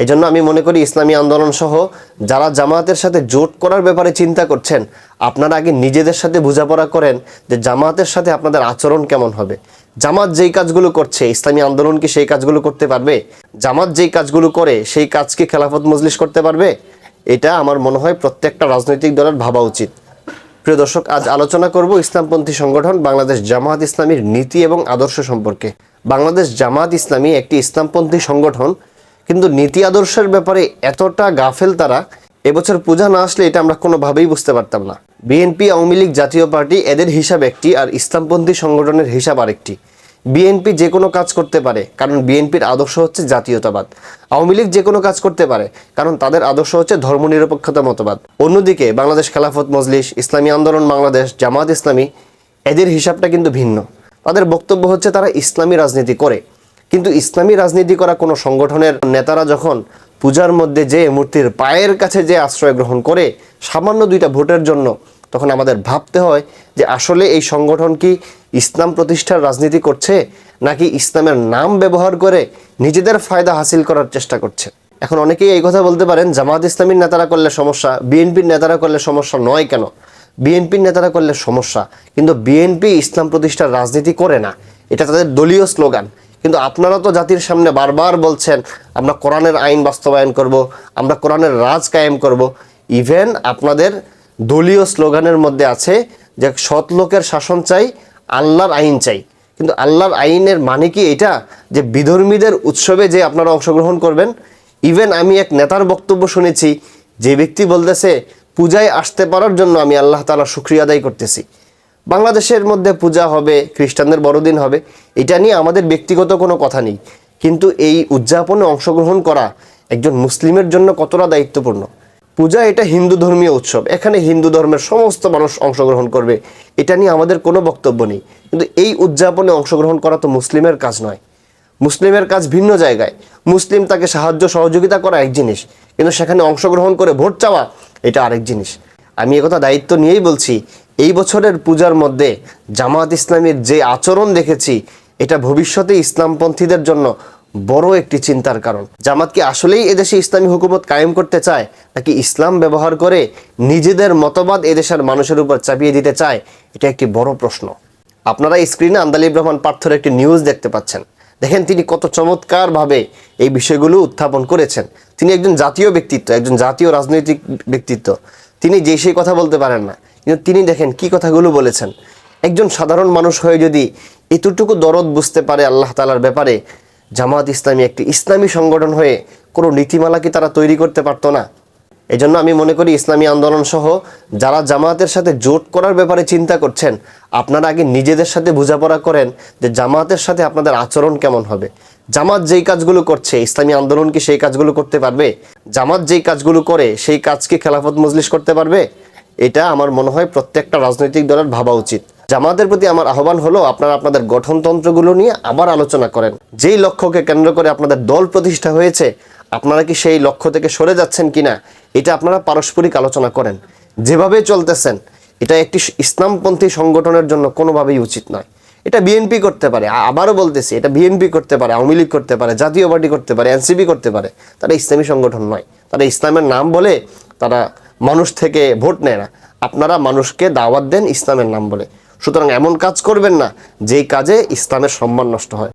এই জন্য আমি মনে করি ইসলামী আন্দোলন সহ যারা জামায়াতের সাথে জোট করার ব্যাপারে চিন্তা করছেন, আপনারা আগে নিজেদের সাথে বোঝাপড়া করেন যে জামায়াতের সাথে আপনাদের আচরণ কেমন হবে। জামাত যেই কাজগুলো করছে, ইসলামী আন্দোলন কি সেই কাজগুলো করতে পারবে? জামাত যেই কাজগুলো করে, সেই কাজ কি খেলাফত মজলিস করতে পারবে? এটা আমার মনে হয় প্রত্যেকটা রাজনৈতিক দলের ভাবা উচিত। প্রিয় দর্শক, আজ আলোচনা করব ইসলামপন্থী সংগঠন বাংলাদেশ জামায়াত ইসলামীর নীতি এবং আদর্শ সম্পর্কে। বাংলাদেশ জামায়াত ইসলামী একটি ইসলামপন্থী সংগঠন কিন্তু নীতি আদর্শের ব্যাপারে এতটা গাফেল তারা, এবছর পূজা না আসলে এটা আমরা কোনোভাবেই বুঝতে পারতাম না। বিএনপি, আওয়ামী লীগ জাতীয় পার্টি এদের হিসাব একটি আর ইসলামপন্থী সংগঠনের হিসাব আরেকটি। বিএনপি যে কোনো কাজ করতে পারে, কারণ বিএনপির আদর্শ হচ্ছে জাতীয়তাবাদ। আওয়ামী লীগ যে কোনো কাজ করতে পারে, কারণ তাদের আদর্শ হচ্ছে ধর্মনিরপেক্ষতা মতবাদ। অন্যদিকে বাংলাদেশ খেলাফত মজলিস, ইসলামী আন্দোলন বাংলাদেশ, জামাত ইসলামী, এদের হিসাবটা কিন্তু ভিন্ন। তাদের বক্তব্য হচ্ছে তারা ইসলামী রাজনীতি করে। কিন্তু ইসলামী রাজনীতি করা কোনো সংগঠনের নেতারা যখন পূজার মধ্যে যে মূর্তির পায়ের কাছে যে আশ্রয় গ্রহণ করে সামান্য দুইটা ভোটের জন্য, তখন আমাদের ভাবতে হয় যে আসলে এই সংগঠন কি ইসলাম প্রতিষ্ঠার রাজনীতি করছে নাকি ইসলামের নাম ব্যবহার করে নিজেদের ফায়দা হাসিল করার চেষ্টা করছে। এখন অনেকেই এই কথা বলতে পারেন, জামাত ইসলামীর নেতারা করলে সমস্যা, বিএনপির নেতারা করলে সমস্যা নয় কেন? বিএনপির নেতারা করলে সমস্যা, কিন্তু বিএনপি ইসলাম প্রতিষ্ঠার রাজনীতি করে না। এটা তাদের দলীয় স্লোগান। কিন্তু আপনারা তো জাতির সামনে বারবার বলছেন, আমরা কোরআনের আইন বাস্তবায়ন করব, আমরা কোরআনের রাজ কায়েম করব। ইভেন আপনাদের দলীয় স্লোগানের মধ্যে আছে যে সৎ লোকের শাসন চাই, আল্লাহর আইন চাই। কিন্তু আল্লাহর আইনের মানে কি এটা? যে বিধর্মীদের উৎসবে যে আপনারা অংশগ্রহণ করবেন। ইভেন আমি এক নেতার বক্তব্য শুনেছি, যে ব্যক্তি বলতেছে, পূজায় আসতে পারার জন্য আমি আল্লাহ তালা শুক্রিয়া আদায় করতেছি। বাংলাদেশের মধ্যে পূজা হবে, খ্রিস্টানদের বড়দিন হবে, এটা নিয়ে আমাদের ব্যক্তিগত কোনো কথা নেই। কিন্তু এই উদযাপনে অংশগ্রহণ করা একজন মুসলিমের জন্য কতটা দায়িত্বপূর্ণ? পূজা এটা হিন্দু ধর্মীয় উৎসব, এখানে হিন্দু ধর্মের সমস্ত মানুষ অংশগ্রহণ করবে, এটা নিয়ে আমাদের কোনো বক্তব্য নেই। কিন্তু এই উদযাপনে অংশগ্রহণ করা তো মুসলিমের কাজ নয়। মুসলিমের কাজ ভিন্ন জায়গায়। মুসলিম তাকে সাহায্য, সহযোগিতা করা এক জিনিস, কিন্তু সেখানে অংশগ্রহণ করে ভোট চাওয়া এটা আরেক জিনিস। আমি একথা দায়িত্ব নিয়েই বলছি এই বছরের পূজার মধ্যে জামাত ইসলামের যে আচরণ দেখেছি, এটা ভবিষ্যতে ইসলামপন্থীদের জন্য বড় একটি চিন্তার কারণ। জামাত কি আসলেই এদেশে ইসলামী হুকুমত কায়েম করতে চায়, নাকি ইসলাম ব্যবহার করে নিজেদের মতবাদ এদেশের মানুষের উপর চাপিয়ে দিতে চায়? এটা একটি বড় প্রশ্ন। আপনারা স্ক্রিনে আন্দালিব রহমান পার্থর একটি নিউজ দেখতে পাচ্ছেন। দেখেন, তিনি কত চমৎকারভাবে এই বিষয়গুলো উত্থাপন করেছেন। তিনি একজন জাতীয় ব্যক্তিত্ব, একজন জাতীয় রাজনৈতিক ব্যক্তিত্ব। তিনি যে সেই কথা বলতে পারেন না। কিন্তু তিনি দেখেন কি কথাগুলো বলেছেন। একজন সাধারণ মানুষ হয়ে যদি এতটুকু দরদ বুঝতে পারে আল্লাহ তালার ব্যাপারে, জামাত ইসলামী একটি ইসলামী সংগঠন হয়ে কোনো নীতিমালা কি তারা তৈরি করতে পারতো না? এই জন্য আমি মনে করি ইসলামী আন্দোলন সহ যারা জামায়াতের সাথে জোট করার ব্যাপারে চিন্তা করছেন, আপনারা আগে নিজেদের সাথে বোঝাপড়া করেন যে জামায়াতের সাথে আপনাদের আচরণ কেমন হবে। জামাত যেই কাজগুলো করছে, ইসলামী আন্দোলন কি সেই কাজগুলো করতে পারবে? জামাত যেই কাজগুলো করে, সেই কাজকে খেলাফত মজলিস করতে পারবে? এটা আমার মনে হয় প্রত্যেকটা রাজনৈতিক দলের ভাবা উচিত। জামাতের প্রতি আমার আহ্বান হলো আপনারা আপনাদের গঠনতন্ত্রগুলো নিয়ে আবার আলোচনা করেন। যেই লক্ষ্যকে কেন্দ্র করে আপনাদের দল প্রতিষ্ঠা হয়েছে, আপনারা কি সেই লক্ষ্য থেকে সরে যাচ্ছেন কিনা, এটা আপনারা পারস্পরিক আলোচনা করেন। যেভাবে চলতেছেন, এটা একটি ইসলামপন্থী সংগঠনের জন্য কোনোভাবেই উচিত নয়। এটা বিএনপি করতে পারে আবারও বলতেছি, এটা বিএনপি করতে পারে, আওয়ামী লীগ করতে পারে, জাতীয় পার্টি করতে পারে, এনসিপি করতে পারে, তারা ইসলামী সংগঠন নয়। তারা ইসলামের নাম বলে তারা মানুষ থেকে ভোট নেয় না। আপনারা মানুষকে দাওয়াত দেন ইসলামের নাম বলে। সুতরাং এমন কাজ করবেন না যেই কাজে ইসলামের সম্মান নষ্ট হয়।